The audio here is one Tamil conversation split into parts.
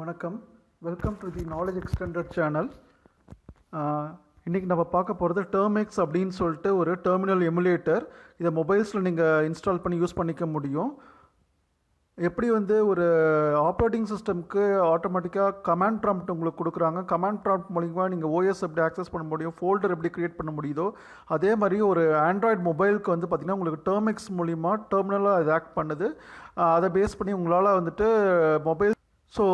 வணக்கம். Welcome to the knowledge extended channel இன்றைக்கி நம்ம பார்க்க போகிறது டேர்மெக்ஸ் அப்படின்னு சொல்லிட்டு ஒரு டெர்மினல் எமுலேட்டர் இதை மொபைல்ஸில் நீங்கள் இன்ஸ்டால் பண்ணி யூஸ் பண்ணிக்க முடியும். எப்படி வந்து ஒரு ஆப்ரேட்டிங் சிஸ்டம்க்கு ஆட்டோமேட்டிக்காக கமாண்ட் ப்ராம்ப்ட் உங்களுக்கு கொடுக்குறாங்க? கமாண்ட் ப்ராம்ப்ட் மூலிமா நீங்கள் ஓஎஸ் எப்படி ஆக்சஸ் பண்ண முடியும்? ஃபோல்டர் எப்படி க்ரியேட் பண்ண முடியுதோ அதே மாதிரி ஒரு ஆண்ட்ராய்டு மொபைலுக்கு வந்து பார்த்திங்கன்னா உங்களுக்கு டேர்மெக்ஸ் மூலிமா டெர்மினலாக அது ஆக்ட் பண்ணுது. அதை பேஸ் பண்ணி உங்களால் வந்துட்டு மொபைல் ஸோ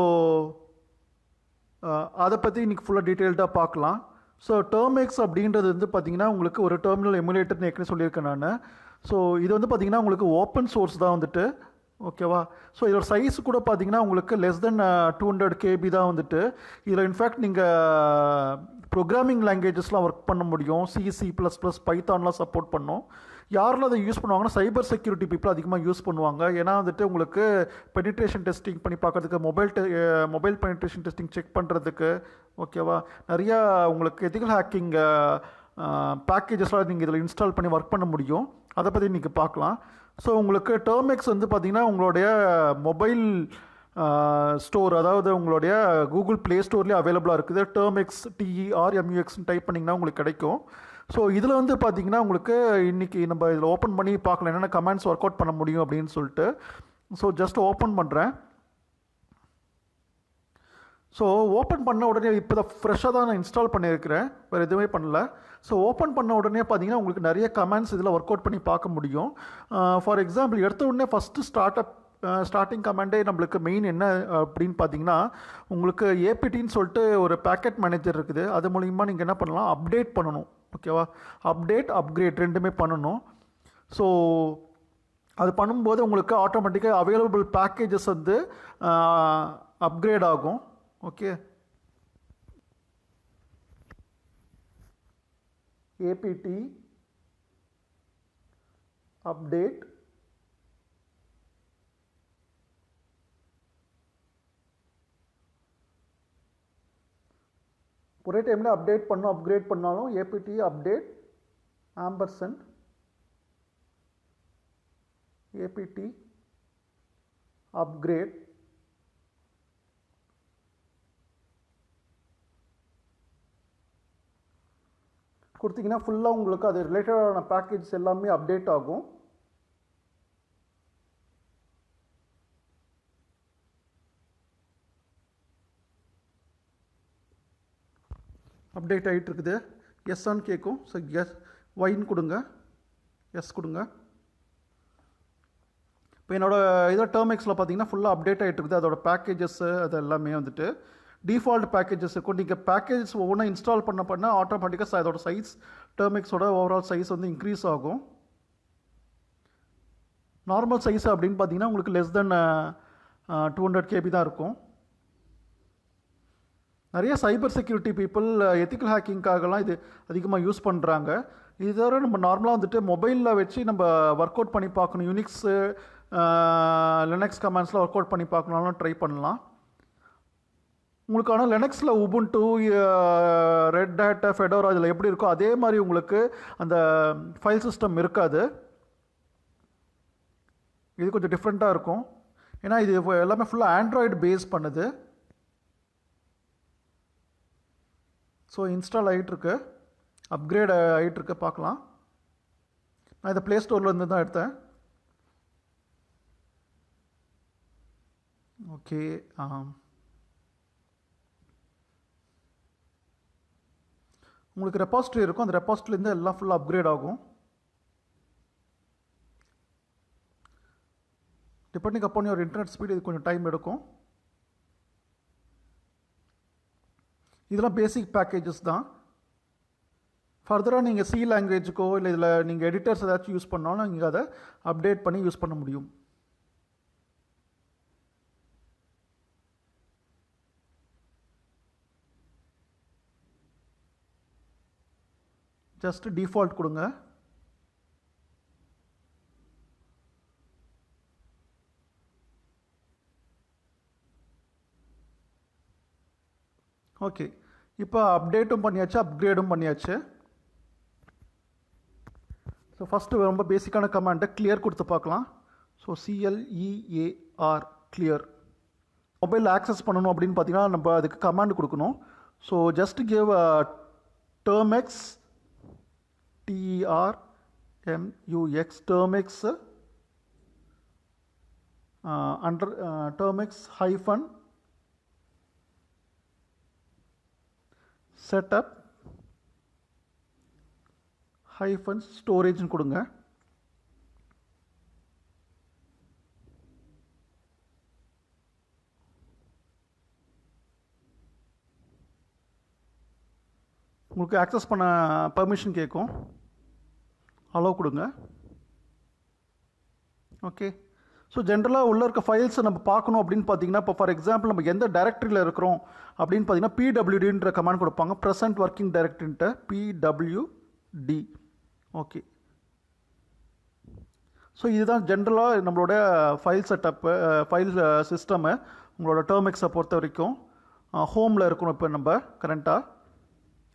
uh, அதை பற்றி இன்றைக்கி ஃபுல்லாக டீட்டெயில்டாக பார்க்கலாம். ஸோ டேர்மெக்ஸ் அப்படின்றது வந்து பார்த்திங்கன்னா உங்களுக்கு ஒரு டெர்மினல் எமுலேட்டர்னு ஏற்கனவே சொல்லியிருக்கேன் நான். ஸோ இது வந்து பார்த்திங்கன்னா உங்களுக்கு ஓப்பன் சோர்ஸ் தான் வந்துட்டு ஓகேவா ஸோ இதோட சைஸ் கூட பார்த்தீங்கன்னா உங்களுக்கு less then two hundred KB தான் வந்துட்டு. இதில் இன்ஃபேக்ட் நீங்கள் ப்ரோக்ராமிங் லாங்குவேஜஸ்லாம் ஒர்க் பண்ண முடியும். சிசி ப்ளஸ் ப்ளஸ் பைத்தான்லாம் சப்போர்ட் பண்ணும். யாரெல்லாம் அதை யூஸ் பண்ணுவாங்கன்னா சைபர் செக்யூரிட்டி பீப்புள் அதிகமாக யூஸ் பண்ணுவாங்க. ஏன்னா வந்துட்டு உங்களுக்கு பெனிட்ரேஷன் டெஸ்டிங் பண்ணி பார்க்கறதுக்கு மொபைல் டெ மொபைல் பெனிட்ரேஷன் டெஸ்டிங் செக் பண்ணுறதுக்கு ஓகேவா நிறையா உங்களுக்கு எதிகல் ஹேக்கிங் பேக்கேஜஸ்லாம் நீங்கள் இதில் இன்ஸ்டால் பண்ணி ஒர்க் பண்ண முடியும். அதை பற்றி இன்றைக்கி பார்க்கலாம். ஸோ உங்களுக்கு டேர்மெக்ஸ் வந்து பார்த்திங்கன்னா உங்களுடைய மொபைல் ஸ்டோர் அதாவது உங்களுடைய கூகுள் ப்ளே ஸ்டோர்லேயே அவைலபிளாக இருக்குது. டேர்மெக்ஸ் டிஇஆர் எம்யூஎக்ஸ்னு டைப் பண்ணிங்கன்னா உங்களுக்கு கிடைக்கும். ஸோ இதில் வந்து பார்த்தீங்கன்னா உங்களுக்கு இன்றைக்கி நம்ம இதில் ஓப்பன் பண்ணி பார்க்கலாம். என்னென்ன கமெண்ட்ஸ் ஒர்க் அவுட் பண்ண முடியும் அப்படின்னு சொல்லிட்டு. ஸோ ஜஸ்ட் ஓப்பன் பண்ணுறேன் ஸோ ஓப்பன் பண்ண உடனே இப்போ தான் ஃப்ரெஷ்ஷாக தான் நான் இன்ஸ்டால் பண்ணியிருக்கிறேன். வேறு எதுவுமே பண்ணல. ஸோ ஓப்பன் பண்ண உடனே பார்த்தீங்கன்னா உங்களுக்கு நிறைய கமெண்ட்ஸ் இதில் ஒர்க் அவுட் பண்ணி பார்க்க முடியும். ஃபார் எக்ஸாம்பிள் எடுத்த உடனே ஃபஸ்ட்டு ஸ்டார்ட் அப் ஸ்டார்டிங் கமெண்டே நம்மளுக்கு மெயின் என்ன அப்படின்னு பார்த்தீங்கன்னா உங்களுக்கு ஏபிடின்னு சொல்லிட்டு ஒரு பேக்கெட் மேனேஜர் இருக்குது. அது மூலிமா நீங்கள் என்ன பண்ணலாம்? அப்டேட் பண்ணணும். ஓகேவா அப்டேட் அப்கிரேட் ரெண்டுமே பண்ணணும். ஸோ அது பண்ணும்போது உங்களுக்கு ஆட்டோமேட்டிக்காக அவைலபிள் பேக்கேஜஸ் வந்து அப்கிரேட் ஆகும். ஓகே ஏபிடி அப்டேட் ஒரே டைமில் அப்டேட் பண்ணும் அப்கிரேட் பண்ணாலும் APT update ampersand APT upgrade கொடுத்தீங்கன்னா ஃபுல்லாக உங்களுக்கு அது ரிலேட்டடான பேக்கேஜ் எல்லாமே அப்டேட் ஆகும். அப்டேட் ஆகிட்டு இருக்குது எஸ்ஸான்னு கேட்கும் ஸோ எஸ் ஒயின்னு கொடுங்க. எஸ் கொடுங்க. இப்போ என்னோடய இதை டேர்ம் எக்ஸில் பார்த்தீங்கன்னா ஃபுல்லாக அப்டேட் ஆகிட்டு இருக்குது அதோட பேக்கேஜஸ்ஸு அது எல்லாமே வந்துட்டு டிஃபால்ட் பேக்கேஜஸ் இருக்கும் நீங்கள் பேக்கேஜஸ் ஒவ்வொன்றா இன்ஸ்டால் பண்ண பண்ண ஆட்டோமேட்டிக்காக அதோட சைஸ் டேர்மெக்ஸோட ஓவரால் சைஸ் வந்து இன்க்ரீஸ் ஆகும். நார்மல் சைஸ் அப்படின்னு பார்த்தீங்கன்னா உங்களுக்கு less then two hundred KB தான் இருக்கும். நிறைய சைபர் செக்யூரிட்டி பீப்புள் எத்திக்கல் ஹேக்கிங்காகலாம் இது அதிகமாக யூஸ் பண்ணுறாங்க இது தவிர நம்ம நார்மலாக வந்துட்டு மொபைலில் வச்சு நம்ம ஒர்க் அவுட் பண்ணி பார்க்கணும். யூனிக்ஸு லெனக்ஸ் கமெண்ட்ஸில் ஒர்க் அவுட் பண்ணி பார்க்கணும்னாலும் ட்ரை பண்ணலாம். உங்களுக்கான லெனக்ஸில் லெனக்ஸில் டூ ரெட் ஹேட் ஃபெடோரா இதில் எப்படி இருக்கோ அதே மாதிரி உங்களுக்கு அந்த ஃபைல் சிஸ்டம் இருக்காது. இது கொஞ்சம் டிஃப்ரெண்ட்டாக இருக்கும். ஏன்னா இது எல்லாமே ஃபுல்லாக ஆண்ட்ராய்டு பேஸ் பண்ணுது. ஸோ இன்ஸ்டால் ஆகிட்டுருக்கு அப்கிரேட் ஆகிட்டுருக்கு பார்க்கலாம். நான் இதை ப்ளே ஸ்டோர்லேருந்து தான் எடுத்தேன். ஓகே um, உங்களுக்கு ரெப்பாசிட்ரி இருக்கும். அந்த ரெப்பாசிட்ரிலேருந்து எல்லாம் ஃபுல்லாக அப்கிரேட் ஆகும். டிபெண்டிங் அப்பான் ஒரு இன்டர்நெட் ஸ்பீட் இது கொஞ்சம் டைம் எடுக்கும். இதெல்லாம் பேசிக் பேக்கேஜஸ் தான். ஃபர்தராக நீங்கள் சி லாங்குவேஜுக்கோ இல்லை இதில் நீங்கள் எடிட்டர்ஸ் ஏதாச்சும் யூஸ் பண்ணாலும் நீங்கள் அதை அப்டேட் பண்ணி யூஸ் பண்ண முடியும். ஜஸ்ட் டிஃபால்ட் கொடுங்க. ஓகே. இப்போ அப்டேட்டும் பண்ணியாச்சு அப்கிரேடும் பண்ணியாச்சு. ஸோ ஃபஸ்ட்டு ரொம்ப பேசிக்கான கமாண்டை கிளியர் கொடுத்து பார்க்கலாம். So C L E A R clear mobile access பண்ணணும் அப்படின்னு பார்த்தீங்கன்னா நம்ம அதுக்கு கமாண்ட் கொடுக்கணும். So just give Termux T R M U X Termux under Termux hyphen setup hyphen ஸ்டோரேஜ்னு கொடுங்க. உங்களுக்கு ஆக்சஸ் பண்ண பர்மிஷன் கேட்கும் அலோவ் கொடுங்க. ஓகே ஸோ ஜென்ரலாக உள்ளே இருக்க ஃபைல்ஸை நம்ம பார்க்கணும் அப்படின்னு பார்த்தீங்கன்னா இப்போ ஃபார் எக்ஸாம்பிள் நம்ம எந்த டைரக்டரியில் இருக்கிறோம் அப்படின்னு பார்த்தீங்கன்னா பிடபிள்யூடின்ற கமாண்ட் கொடுப்பாங்க. Present working டைரக்டரின்ட்ட P W D okay so இதுதான் ஜென்ரலாக நம்மளோட ஃபைல் செட்டப்பு ஃபைல் சிஸ்டமு உங்களோட டேர்மெக்ஸை பொறுத்த வரைக்கும் ஹோமில் இருக்கணும் இப்போ நம்ம கரண்ட்டாக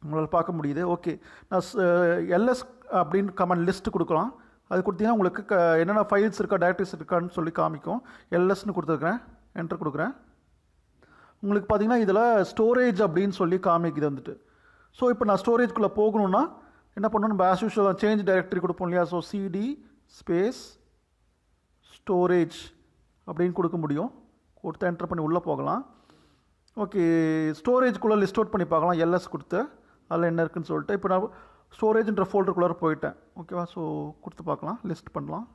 உங்களால் பார்க்க முடியுது. ஓகே நான் எல்எஸ் அப்படின்னு கமெண்ட் லிஸ்ட்டு கொடுக்கலாம். அது கொடுத்தீங்கன்னா உங்களுக்கு க என்னென்ன ஃபைல்ஸ் இருக்கா டைரக்டரிஸ் இருக்கான்னு சொல்லி காமிக்கும். எல்எஸ்னு கொடுத்துருக்குறேன். என்டர் கொடுக்குறேன். உங்களுக்கு பார்த்தீங்கன்னா இதில் ஸ்டோரேஜ் அப்படின்னு சொல்லி காமிக்குது வந்துட்டு. ஸோ இப்போ நான் ஸ்டோரேஜ்குள்ளே போகணுன்னா என்ன பண்ணணும்? நம்ம ஆஸ் யூஷுவல் சேஞ்ச் டைரக்டரி கொடுப்போம் இல்லையா? ஸோ சிடி ஸ்பேஸ் ஸ்டோரேஜ் அப்படின்னு கொடுக்க முடியும். கொடுத்து என்டர் பண்ணி உள்ளே போகலாம். ஓகே ஸ்டோரேஜ்குள்ளே லிஸ்ட் அவுட் பண்ணி பார்க்கலாம். எல்எஸ் கொடுத்து. அதில் என்ன இருக்குன்னு சொல்லிட்டு இப்போ நான் ஸ்டோரேஜ்ன்ற ஃபோல்டருக்குள்ளே போயிட்டேன். ஓகேவா ஸோ கொடுத்து பார்க்கலாம். லிஸ்ட் பண்ணலாம்.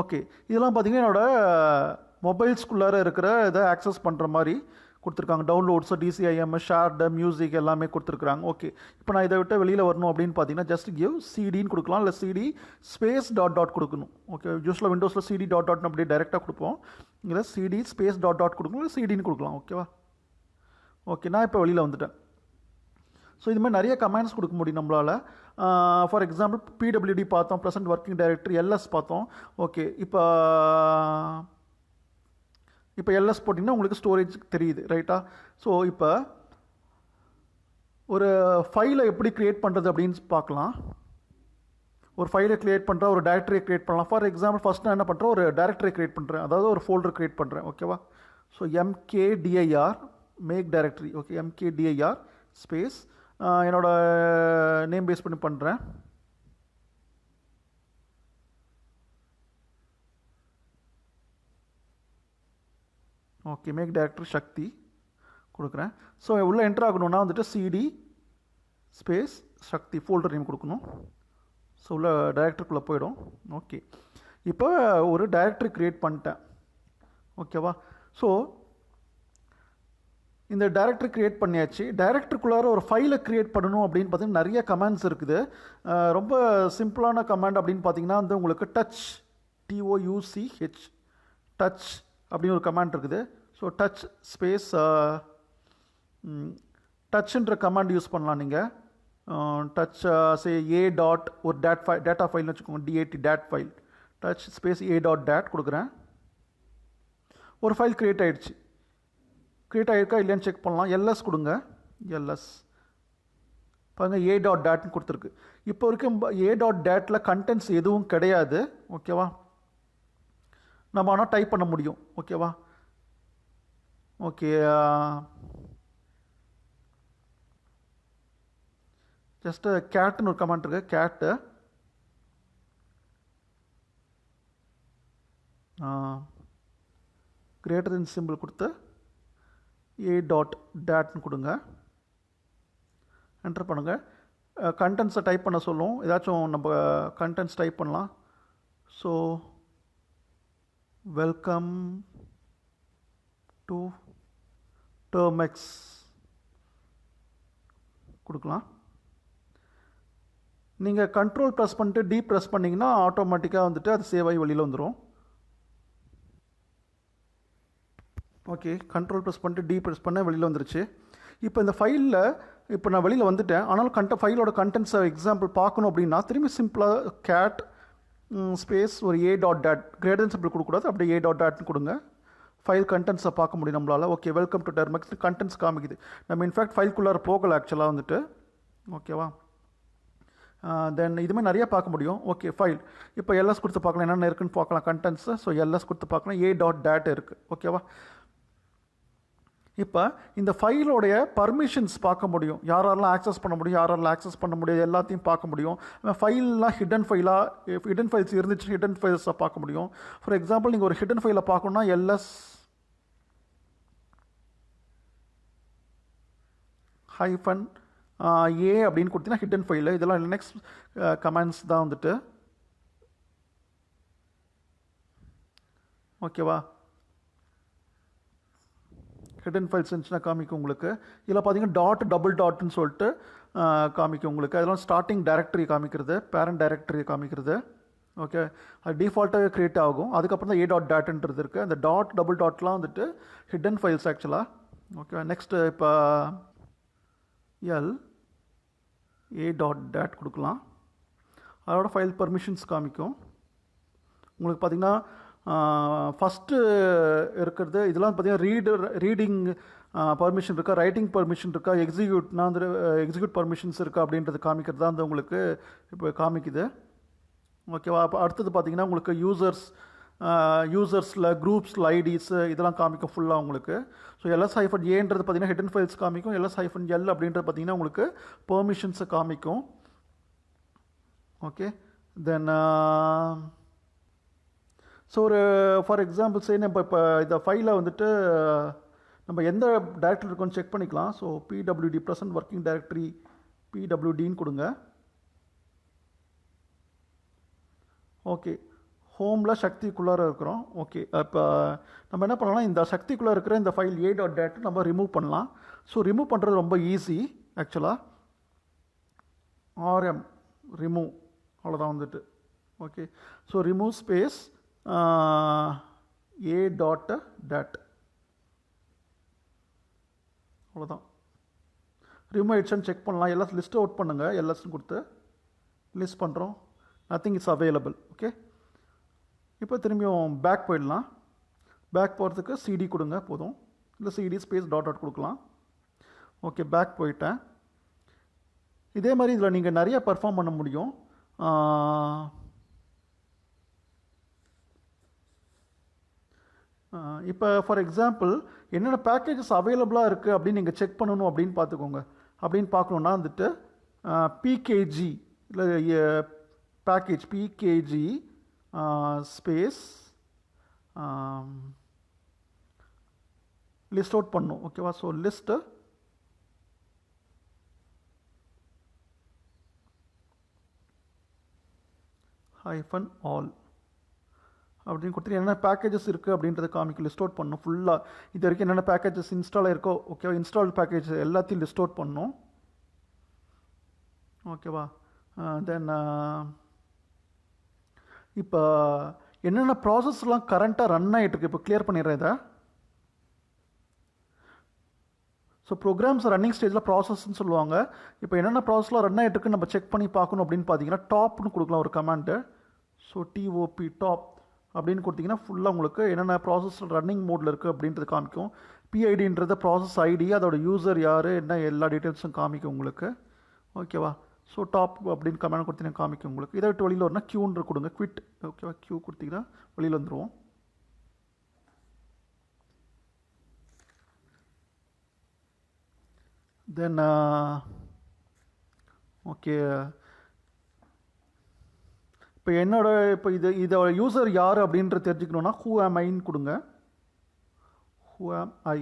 ஓகே இதெல்லாம் பார்த்தீங்கன்னா என்னோடய மொபைல்ஸ்குள்ளார இருக்கிற இதை ஆக்சஸ் பண்ணுற மாதிரி கொடுத்துருக்காங்க. டவுன்லோட்ஸு டிசிஐஎம் ஷார்டு மியூசிக் எல்லாமே கொடுத்துருக்குறாங்க. ஓகே இப்போ நான் இதை விட்டு வெளியில் வரணும் அப்படின்னு பார்த்தீங்கன்னா ஜஸ்ட் கிவ் சிடின்னு கொடுக்கலாம். இல்லை C D space dot dot கொடுக்கணும். ஓகே யூஸ்வலாக விண்டோஸில் சிடி டாட் டாட்னு அப்படியே டேரெக்டாக கொடுப்போம். இதில் சிடி ஸ்பேஸ் டாட் டாட் கொடுக்கணும். இல்லை சிடின்னு கொடுக்கலாம். ஓகேவா ஓகே நான் இப்போ வெளியில் வந்துட்டேன். ஸோ இது மாதிரி நிறைய கமெண்ட்ஸ் கொடுக்க முடியும் நம்மளால். For example P W D பார்த்தோம் present working director L S பார்த்தோம். ஓகே இப்போ இப்போ எல்எஸ் போட்டிங்கன்னா உங்களுக்கு ஸ்டோரேஜ் தெரியுது ரைட்டா ஸோ இப்போ ஒரு ஃபைலை எப்படி க்ரியேட் பண்ணுறது அப்படின்னு பார்க்கலாம். ஒரு ஃபைலை க்ரியேட் பண்ணுறேன் ஒரு டேரக்டரியை க்ரியேட் பண்ணலாம். ஃபார் எக்ஸாம்பிள் ஃபஸ்ட் நான் என்ன பண்ணுறேன் ஒரு டைரக்டரி க்ரியேட் பண்ணுறேன் அதாவது ஒரு ஃபோல்டர் க்ரியேட் பண்ணுறேன் ஓகேவா so M K D I R make directory okay M K D I R space என்னோட நேம் பேஸ் பண்ணி பண்ணுறேன் ஓகே மேக் டேரக்டர் சக்தி கொடுக்குறேன். ஸோ உள்ளே என்ட்ரு ஆகணுன்னா வந்துட்டு C D space Sakthi folder name கொடுக்கணும். ஸோ உள்ள டைரக்டருக்குள்ளே போயிடும். ஓகே இப்போ ஒரு டைரக்டரி க்ரியேட் பண்ணிட்டேன். ஓகேவா ஸோ இந்த டைரக்டரி க்ரியேட் பண்ணியாச்சு. டைரக்டருக்குள்ளார ஒரு ஃபைலை க்ரியேட் பண்ணணும் அப்படின்னு பார்த்தீங்கன்னா நிறைய கமெண்ட்ஸ் இருக்குது. ரொம்ப சிம்பிளான கமெண்ட் அப்படின்னு பார்த்தீங்கன்னா வந்து உங்களுக்கு டச் டிஓயூசிஹெச் டச் அப்படின்னு ஒரு கமாண்ட் இருக்குது. ஸோ டச் ஸ்பேஸ் டச்ன்ற கமாண்ட் யூஸ் பண்ணலாம் நீங்கள் டச் சே ஏ டாட் ஒரு டேட் ஃபைல் டேட்டா ஃபைல்னு வச்சுக்கோங்க DAT dat file touch space A dot dat கொடுக்குறேன். ஒரு ஃபைல் க்ரியேட் ஆகிடுச்சு க்ரியேட் ஆகிருக்கா இல்லையான்னு செக் பண்ணலாம். எல்எஸ் கொடுங்க. எல்எஸ் பாருங்கள் ஏ டாட் டேட்னு கொடுத்துருக்கு. இப்போ வரைக்கும் ஏ டாட் டேட்டில் கண்டென்ட்ஸ் எதுவும் கிடையாது. ஓகேவா நம்ம ஆனால் டைப் பண்ண முடியும். ஓகேவா ஓகே ஜஸ்ட்டு கேட்டுன்னு ஒரு கமெண்ட் இருக்கு. கேட்டு கிரேட்டர் தென் சிம்பிள் கொடுத்து ஏ டாட் டேட்னு கொடுங்க. என்டர் பண்ணுங்கள் கண்டென்ட்ஸை டைப் பண்ண சொல்லும். ஏதாச்சும் நம்ம கண்டென்ட்ஸ் டைப் பண்ணலாம். ஸோ வெல்கம் டு டேர்மெக்ஸ் கொடுக்கலாம். நீங்கள் கண்ட்ரோல் ப்ரெஸ் பண்ணிட்டு டி ப்ரெஸ் பண்ணிங்கன்னா ஆட்டோமேட்டிக்காக வந்துட்டு அது சேவ் ஆகி வெளியில் வந்துடும் ஓகே கண்ட்ரோல் ப்ரெஸ் பண்ணிட்டு டி ப்ரெஸ் பண்ண வெளியில் வந்துருச்சு. இப்போ இந்த ஃபைலில் இப்போ நான் வெளியில் வந்துட்டேன். ஆனாலும் கண்ட ஃபைலோட கண்டென்ட்ஸை எக்ஸாம்பிள் பார்க்கணும் அப்படின்னா திரும்பி சிம்பிளாக கேட் ஸ்பேஸ் ஒரு A dot dat greater than simple கொடுக்கூடாது அப்படியே ஏ டாட் டேட்னு கொடுங்க. ஃபைல் கண்டென்ட்ஸை பார்க்க முடியும் நம்மளால். Okay welcome to Termux contents காமிக்குது. நம்ம இன்ஃபேக்ட் ஃபைல்குள்ளார போகலை ஆக்சுவலாக வந்துட்டு. ஓகேவா தென் இதுமாதிரி நிறையா பார்க்க முடியும். ஓகே ஃபைல் இப்போ எல்எஸ் கொடுத்து பார்க்கலாம். என்னென்ன இருக்குன்னு பார்க்கலாம். கண்டென்ட்ஸு ஸோ எல்எஸ் கொடுத்து பார்க்கலாம். ஏ டாட் டேட் இருக்குது ஓகேவா இப்போ இந்த ஃபைலோடைய பர்மிஷன்ஸ் பார்க்க முடியும். யாரெல்லாம் ஆக்சஸ் பண்ண முடியும் யாரெல்லாம் ஆக்சஸ் பண்ண முடியும் எல்லாத்தையும் பார்க்க முடியும். ஃபைல்லாம் ஹிடன் ஃபைலாக ஹிடன் ஃபைல்ஸ் இருந்துச்சு ஹிடன் ஃபைல்ஸை பார்க்க முடியும். ஃபார் எக்ஸாம்பிள் நீங்கள் ஒரு ஹிடன் ஃபைலை பார்க்கணுன்னா எல்எஸ் ஹைஃபன் ஏ அப்படின்னு கொடுத்தீங்கன்னா ஹிடன் ஃபைலு இதெல்லாம் லினக்ஸ் கமெண்ட்ஸ் தான் வந்துட்டு. ஓகேவா ஹிடன் ஃபைல்ஸ் இருந்துச்சுன்னா காமிக்கும் உங்களுக்கு. இதில் பார்த்தீங்கன்னா டாட் டபுள் டாட்னு சொல்லிட்டு காமிக்கும் உங்களுக்கு. அதெல்லாம் ஸ்டார்டிங் டைரக்டரி காமிக்கிறது பேரண்ட் டைரக்டரி காமிக்கிறது. ஓகே அது டிஃபால்ட்டாகவே க்ரியேட் ஆகும். அதுக்கப்புறம் தான் ஏ டாட் டாட்ன்றது இருக்குது அந்த டாட் டபுள் டாட்லாம் வந்துட்டு ஹிடன் ஃபைல்ஸ் ஆக்சுவலாக ஓகே நெக்ஸ்ட்டு இப்போ எல் ஏ டாட் டேட் கொடுக்கலாம். அதோட ஃபைல் பர்மிஷன்ஸ் காமிக்கும். உங்களுக்கு பார்த்திங்கன்னா ஃபஸ்ட்டு இருக்கிறது இதெல்லாம் பார்த்தீங்கன்னா ரீடர் ரீடிங் பர்மிஷன் இருக்கா ரைட்டிங் பர்மிஷன் இருக்கா எக்ஸிக்யூட்னா வந்து எக்ஸிக்யூட் பர்மிஷன்ஸ் இருக்கா அப்படின்றது காமிக்கிறது தான் வந்து உங்களுக்கு இப்போ காமிக்குது. ஓகேவா அப்போ அடுத்தது பார்த்தீங்கன்னா உங்களுக்கு யூசர்ஸ் யூசர்ஸில் குரூப்ஸில் ஐடிஸ் இதெல்லாம் காமிக்கும் ஃபுல்லாக உங்களுக்கு. ஸோ எல்எஸ் ஹைஃபன் ஏன்றது பார்த்தீங்கன்னா ஹிடன் ஃபைல்ஸ் காமிக்கும் எல்எஸ் ஹைஃபன் எல் அப்படின்றது பார்த்தீங்கன்னா உங்களுக்கு பெர்மிஷன்ஸை காமிக்கும். ஓகே தென் ஸோ ஒரு ஃபார் எக்ஸாம்பிள் சே நம்ம இப்போ இந்த ஃபைலை வந்துட்டு நம்ம எந்த டைரக்டரி இருக்கோன்னு செக் பண்ணிக்கலாம். So P W D present working directory பிடபிள்யூடின்னு கொடுங்க. ஓகே ஹோமில் சக்திக்குள்ளார இருக்கிறோம். ஓகே இப்போ நம்ம என்ன பண்ணலாம்? இந்த சக்திக்குள்ளே இருக்கிற இந்த ஃபைல் ஏ டாட் டேட் நம்ம ரிமூவ் பண்ணலாம். ஸோ ரிமூவ் பண்ணுறது ரொம்ப ஈஸி ஆக்சுவலாக ஆர்எம் ரிமூவ் அவ்வளோதான் வந்துட்டு. Okay so remove space A dot dat அவ்வளோதான் ரிமூவ் ஆயிடுச்சான்னு செக் பண்ணலாம். எல்லாம் லிஸ்ட் அவுட் பண்ணுங்கள் எல்எஸ்ன்னு கொடுத்து லிஸ்ட் பண்ணுறோம் நத்திங் இஸ் அவைலபிள் ஓகே இப்போ திரும்பியும் பேக் போயிடலாம். பேக் போகிறதுக்கு சிடி கொடுங்க. போதும். இல்லை C D space dot dot கொடுக்கலாம். ஓகே பேக் போயிட்டேன். இதே மாதிரி இதில் நீங்கள் நிறைய பர்ஃபார்ம் பண்ண முடியும். Uh, இப்போ ஃபார் எக்ஸாம்பிள் என்னென்ன பேக்கேஜஸ் அவைலபிளாக இருக்குது அப்படின்னு நீங்கள் செக் பண்ணணும் அப்படின்னு பார்த்துக்கோங்க. அப்படின்னு பார்க்கணுன்னா வந்துட்டு பிகேஜி இல்லை package P K G space list out பண்ணும் ஓகேவா ஸோ லிஸ்ட்டு ஹைஃபன் ஆல் அப்படின்னு கொடுத்துட்டு என்னென்ன பேக்கேஜஸ் இருக்குது அப்படின்றத காமிக்கு லிஸ்ட் அவுட் பண்ணணும் ஃபுல்லாக இது வரைக்கும் என்னென்ன பேக்கேஜஸ் இன்ஸ்டால் இருக்கோ ஓகேவா இன்ஸ்டால் பேக்கேஜ் எல்லாத்தையும் லிஸ்ட் அவுட் பண்ணணும். ஓகேவா தென் இப்போ என்னென்ன ப்ராசஸ்லாம் கரண்ட்டாக ரன் ஆகிட்டுருக்கு இப்போ கிளியர் பண்ணிடுறேன் இதை. ஸோ ப்ரோக்ராம்ஸ் ரன்னிங் ஸ்டேஜில் ப்ராசஸ்ன்னு சொல்லுவாங்க. இப்போ என்னென்ன ப்ராசஸ்லாம் ரன் ஆகிட்டுருக்கு நம்ம செக் பண்ணி பார்க்கணும் அப்படின்னு பார்த்தீங்கன்னா டாப்னு கொடுக்கலாம் ஒரு கமாண்டு ஸோ டிஓபி டாப் அப்படின்னு கொடுத்தீங்கன்னா ஃபுல்லாக உங்களுக்கு என்னென்ன ப்ராசஸ் ரன்னிங் மோடில் இருக்குது அப்படின்றது காமிக்கும். பிஐடின்றது ப்ராசஸ் ஐடி அதோட யூசர் யார் என்ன எல்லா டீட்டெயில்ஸும் காமிக்கும் உங்களுக்கு. ஓகேவா ஸோ டாப் அப்படின்னு கமெண்ட் கொடுத்தீங்கன்னா காமிக்கும் உங்களுக்கு. இதை விட்டு வெளியில் வரணும் க்யூன்ற கொடுங்க. குவிட் ஓகேவா க்யூ கொடுத்தீங்கன்னா வெளியில் வந்துடுவோம் தென் ஓகே uh, இப்போ என்னோட இப்போ இது இதோட யூசர் யார் அப்படின்ற தெரிஞ்சுக்கணுன்னா ஹூ ஆம் ஐன்னு கொடுங்க. ஹூ ஆம் ஐ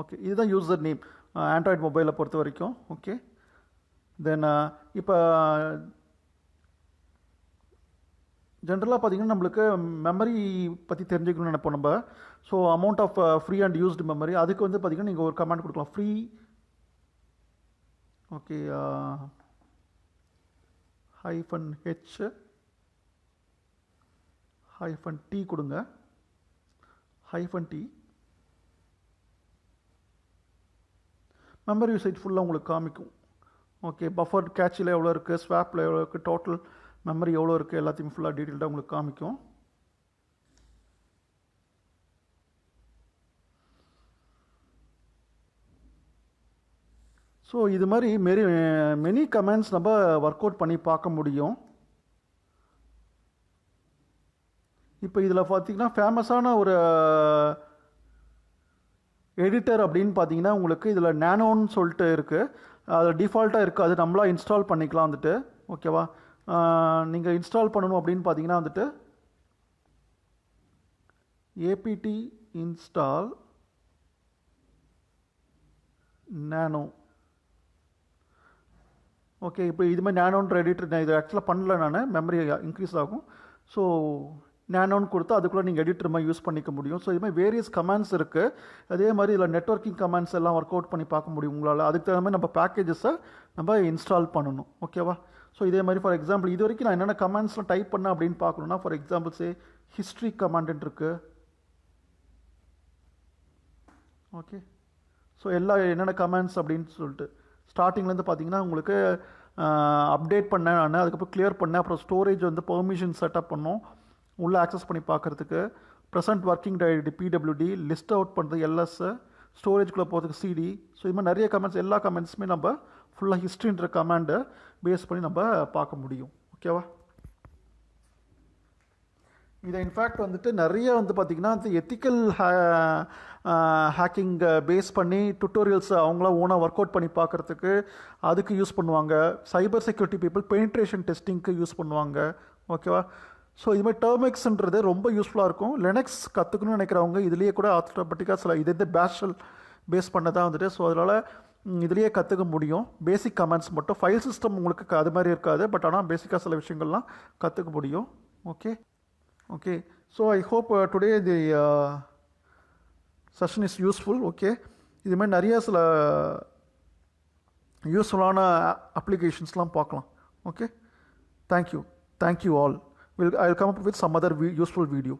ஓகே இதுதான் யூசர் நேம் ஆண்ட்ராய்ட் மொபைலை பொறுத்த வரைக்கும் ஓகே தென் இப்போ ஜென்ரலாக பார்த்தீங்கன்னா நம்மளுக்கு மெமரி பற்றி தெரிஞ்சுக்கணும்னு நினைப்போம் நம்ம. So amount of free and used memory அதுக்கு வந்து பார்த்திங்கன்னா நீங்கள் ஒரு கமெண்ட் கொடுக்கலாம். Free okay hyphen H hyphen T கொடுங்க. ஹைஃபன் டி மெமரி யூசேஜ் ஃபுல்லாக உங்களுக்கு காமிக்கும். ஓகே பஃபர் கேட்சில் எவ்வளோ இருக்குது ஸ்வாப்பில் எவ்வளோ இருக்குது டோட்டல் மெமரி எவ்வளோ இருக்குது எல்லாத்தையும் ஃபுல்லாக டீட்டெயில்டாக உங்களுக்கு காமிக்கும். ஸோ இது மாதிரி மெரி மெனி கமெண்ட்ஸ் நம்ம ஒர்க் அவுட் பண்ணி பார்க்க முடியும். இப்போ இதில் பார்த்தீங்கன்னா ஃபேமஸான ஒரு எடிட்டர் அப்படின்னு பார்த்தீங்கன்னா உங்களுக்கு இதில் நேனோன்னு சொல்லிட்டு இருக்குது அது டிஃபால்ட்டாக இருக்குது அது நம்மளாக இன்ஸ்டால் பண்ணிக்கலாம் வந்துட்டு. ஓகேவா நீங்கள் இன்ஸ்டால் பண்ணணும் அப்படின்னு பார்த்தீங்கன்னா வந்துட்டு ஏபிடி இன்ஸ்டால் நேனோ ஓகே இப்போ இது மாதிரி நேனோன்ற எடிட்டர் நான் இது ஆக்சுவலாக பண்ணல நான். மெமரி இன்க்ரீஸ் ஆகும். ஸோ நேனோன்னு கொடுத்து அதுக்குள்ளே நீங்கள் எடிட்டர் மாதிரி யூஸ் பண்ணிக்க முடியும். ஸோ இது மாதிரி வேரியஸ் கமாண்ட்ஸ் இருக்குது அதே மாதிரி இதில் நெட்ஒர்க்கிங் கமாண்ட்ஸ் எல்லாம் ஒர்க் அவுட் பண்ணி பார்க்க முடியும் உங்களால். அதுக்கு தகுந்த மாதிரி நம்ம பேக்கேஜஸை நம்ம இன்ஸ்டால் பண்ணணும். ஓகேவா ஸோ இதே மாதிரி ஃபார் எக்ஸாம்பிள் இது வரைக்கும் நான் என்னென்ன கமாண்ட்ஸ்லாம் டைப் பண்ணேன் அப்படின்னு பார்க்கணுன்னா for example say history command இருக்குது ஓகே ஸோ எல்லா என்னென்ன கமெண்ட்ஸ் அப்படின்னு சொல்லிட்டு. ஸ்டார்டிங்லேருந்து பார்த்தீங்கன்னா உங்களுக்கு அப்டேட் பண்ணேன் நான். அதுக்கப்புறம் கிளியர் பண்ணேன். அப்புறம் ஸ்டோரேஜ் வந்து பெர்மிஷன் செட்டப் பண்ணோம். உள்ளே ஆக்சஸ் பண்ணி பார்க்குறதுக்கு. ப்ரெசன்ட் ஒர்க்கிங் டைடி பிடபிள்யூடி லிஸ்ட் அவுட் பண்ணுறது எல்எஸ்ஸு ஸ்டோரேஜ்குள்ளே போகிறதுக்கு சிடி ஸோ இது மாதிரி நிறைய கமெண்ட்ஸ் எல்லா கமெண்ட்ஸுமே நம்ம ஃபுல்லாக ஹிஸ்ட்ரின்ற கமெண்டை பேஸ் பண்ணி நம்ம பார்க்க முடியும். ஓகேவா இதை இன்ஃபேக்ட் வந்துட்டு நிறைய வந்து பார்த்திங்கன்னா வந்து எத்திக்கல் ஹேக்கிங்கை பேஸ் பண்ணி டுட்டோரியல்ஸ் அவங்களாம் ஓனாக ஒர்க் அவுட் பண்ணி பார்க்குறதுக்கு அதுக்கு யூஸ் பண்ணுவாங்க. சைபர் செக்யூரிட்டி பீப்புள் பெனிட்ரேஷன் டெஸ்டிங்க்கு யூஸ் பண்ணுவாங்க. ஓகேவா ஸோ இதுமாதிரி டேர்மெக்ஸ்ன்றது ரொம்ப யூஸ்ஃபுல்லாக இருக்கும். லெனக்ஸ் கற்றுக்கணும்னு நினைக்கிறவங்க இதுலேயே கூட ஆட்டோமேட்டிக்காக சில இது இது பேஷல் பேஸ் பண்ணதான் வந்துட்டு. ஸோ அதனால் இதுலேயே கற்றுக்க முடியும். பேசிக் கமெண்ட்ஸ் மட்டும். ஃபைல் சிஸ்டம் உங்களுக்கு அது மாதிரி இருக்காது. பட் ஆனால் பேசிக்காக சில விஷயங்கள்லாம் கற்றுக்க முடியும். Okay okay. So i hope uh, today the uh, session is useful. Okay. இது மாதிரி நிறைய சில யூஸ்ஃபுல்லான அப்ளிகேஷன்ஸ்லாம் பார்க்கலாம். Okay thank you thank you all will I will come up with some other useful video